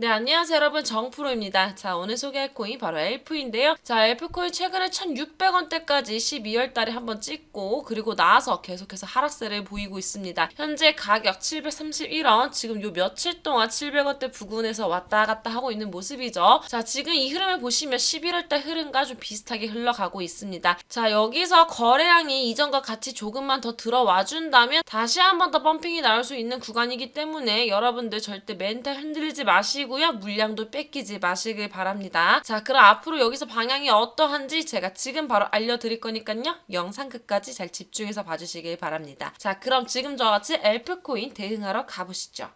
네, 안녕하세요 여러분 정프로입니다. 자, 오늘 소개할 코인 바로 엘프인데요. 자, 엘프코인 최근에 1600원대까지 12월 달에 한번 찍고 그리고 나서 계속해서 하락세를 보이고 있습니다. 현재 가격 731원, 지금 요 며칠 동안 700원대 부근에서 왔다 갔다 하고 있는 모습이죠. 자, 지금 이 흐름을 보시면 11월 달 흐름과 좀 비슷하게 흘러가고 있습니다. 자, 여기서 거래량이 이전과 같이 조금만 더 들어와 준다면 다시 한번 더 펌핑이 나올 수 있는 구간이기 때문에 여러분들 절대 멘탈 흔들리지 마시고 요. 물량도 뺏기지 마시길 바랍니다. 자, 그럼 앞으로 여기서 방향이 어떠한지 제가 지금 바로 알려드릴 거니까요. 영상 끝까지 잘 집중해서 봐주시길 바랍니다. 자, 그럼 지금 저같이 엘프코인 대응하러 가보시죠.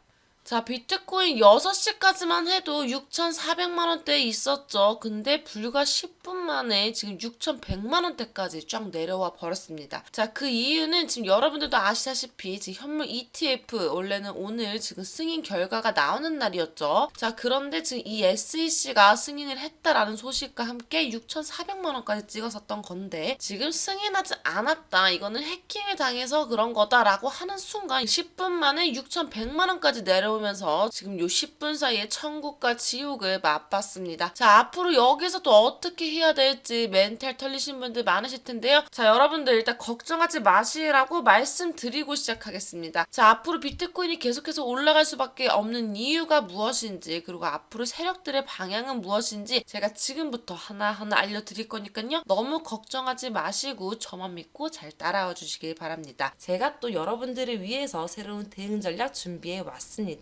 자, 비트코인 6시까지만 해도 6,400만 원대에 있었죠. 근데 불과 10분 만에 지금 6,100만 원대까지 쫙 내려와 버렸습니다. 자, 그 이유는 지금 여러분들도 아시다시피 지금 현물 ETF 원래는 오늘 지금 승인 결과가 나오는 날이었죠. 자, 그런데 지금 이 SEC가 승인을 했다라는 소식과 함께 6,400만 원까지 찍었었던 건데 지금 승인하지 않았다. 이거는 해킹을 당해서 그런 거다라고 하는 순간 10분 만에 6,100만 원까지 내려 오면서 지금 요 10분 사이에 천국과 지옥을 맛봤습니다. 자, 앞으로 여기서 또 어떻게 해야 될지 멘탈 털리신 분들 많으실 텐데요. 자, 여러분들 일단 걱정하지 마시라고 말씀드리고 시작하겠습니다. 자, 앞으로 비트코인이 계속해서 올라갈 수밖에 없는 이유가 무엇인지 그리고 앞으로 세력들의 방향은 무엇인지 제가 지금부터 하나하나 알려드릴 거니까요. 너무 걱정하지 마시고 저만 믿고 잘 따라와 주시길 바랍니다. 제가 또 여러분들을 위해서 새로운 대응 전략 준비해 왔습니다.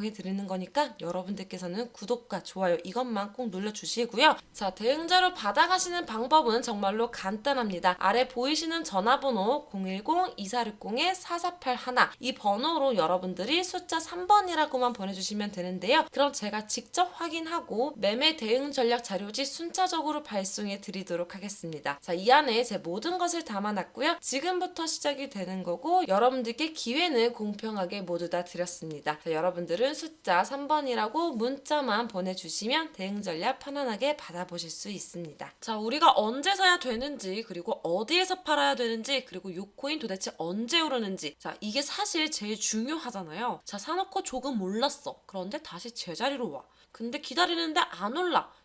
해 드리는 거니까 여러분들께서는 구독과 좋아요 이것만 꼭 눌러주시고요. 자, 대응자로 받아가시는 방법은 정말로 간단합니다. 아래 보이시는 전화번호 010-2460-4481 이 번호로 여러분들이 숫자 3번이라고만 보내주시면 되는데요. 그럼 제가 직접 확인하고 매매 대응 전략 자료지 순차적으로 발송해 드리도록 하겠습니다. 자, 이 안에 제 모든 것을 담아놨고요. 지금부터 시작이 되는 거고 여러분들께 기회는 공평하게 모두 다 드렸습니다. 자, 여러분들은 숫자 3번이라고 문자만 보내주시면 대응 전략 편안하게 받아보실 수 있습니다. 자, 우리가 언제 사야 되는지 그리고 어디에서 팔아야 되는지 그리고 요 코인 도대체 언제 오르는지 자, 이게 사실 제일 중요하잖아요. 자, 사놓고 조금 올랐어. 그런데 다시 제자리로 와. 근데 기다리는데 안 올라.